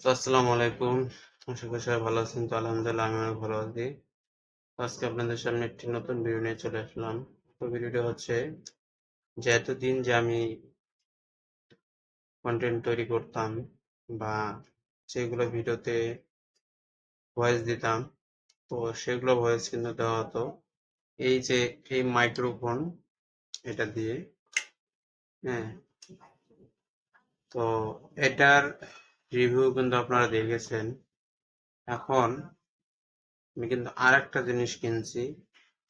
তো আসসালামু আলাইকুম। আশা করি সবাই ভালো আছেন। তো আলহামদুলিল্লাহ আমি অনেক ভালো আছি। আজকে আপনাদের সামনে একটি নতুন ভিডিও নিয়ে চলে আসলাম। তো ভিডিওটা হচ্ছে, যে এতদিন যে আমি কন্টেন্ট তৈরি করতাম বা যেগুলো ভিডিওতে ভয়েস দিতাম, তো সেগুলো ভয়েস কিন্তু দেওয়া হতো। এই যে এই মাইক্রোফোন এটা দিয়ে হ্যাঁ তো এটার রিভিউ কিন্তু আপনারা দেখেছেন। এখন আমি কিন্তু আর একটা জিনিস কিনছি।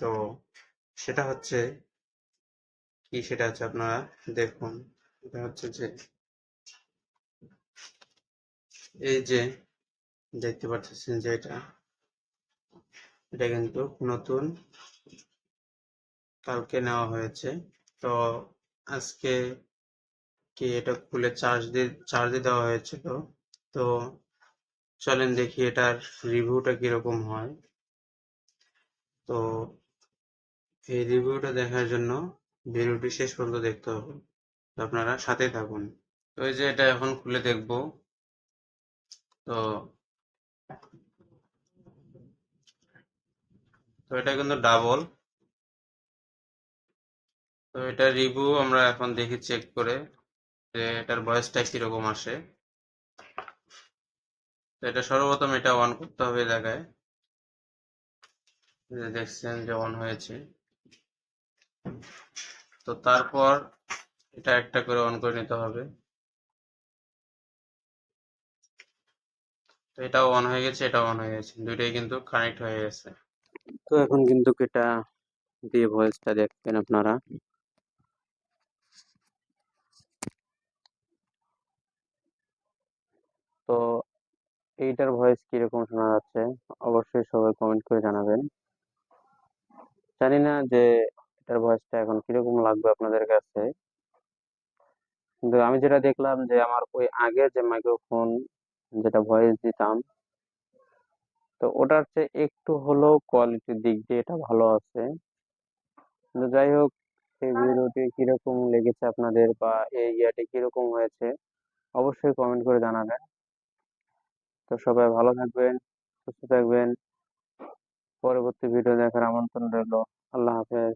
তো সেটা হচ্ছে কি সেটা হচ্ছে আপনারা দেখুন। এটা হচ্ছে যে এই যে দেখতে পাচ্ছেন যে এটা এটা কিন্তু নতুন কালকে নেওয়া হয়েছে। তো আজকে কি এটা খুলে চার্জ দিয়ে চার্জে দেওয়া হয়েছিল? তো চলেন দেখি এটার রিভিউটা কীরকম হয়। তো এই রিভিউটা দেখার জন্য ভিডিওটি শেষ পর্যন্ত দেখতে হবে। তো আপনারা সাথে থাকুন। তো এই যে এটা এখন খুলে দেখব। তো তো এটা কিন্তু ডাবল তো এটা রিভিউ আমরা এখন দেখি চেক করে যে এটার বয়সটা কীরকম আসে। এটা সর্বপ্রথম এটা অন করতে হবে জায়গায়। দেখছেন যে অন হয়েছে। তো তারপর এটা একটা করে অন করে নিতে হবে। তো এটাও অন হয়ে গেছে, এটাও অন হয়ে গেছে। দুইটাই কিন্তু কানেক্ট হয়ে গেছে। তো এখন কিন্তু এটা দিয়ে ভয়েসটা দেখবেন আপনারা তো এইটার ভয়েস কীরকম শোনা যাচ্ছে অবশ্যই সবাই কমেন্ট করে জানাবেন। জানি না যে এটার ভয়েসটা এখন কীরকম লাগবে আপনাদের কাছে। কিন্তু আমি যেটা দেখলাম যে আমার ওই আগের যে মাইক্রোফোন যেটা ভয়েস দিতাম তো ওটার চেয়ে একটু হলেও কোয়ালিটির দিক দিয়ে এটা ভালো আছে। কিন্তু যাই হোক এই ভিডিওটি কীরকম লেগেছে আপনাদের বা এই ইয়াটি কীরকম হয়েছে অবশ্যই কমেন্ট করে জানাবেন। তো সবাই ভালো থাকবেন সুস্থ থাকবেন। পরবর্তী ভিডিও দেখার আমন্ত্রণ রইল। আল্লাহ হাফেজ।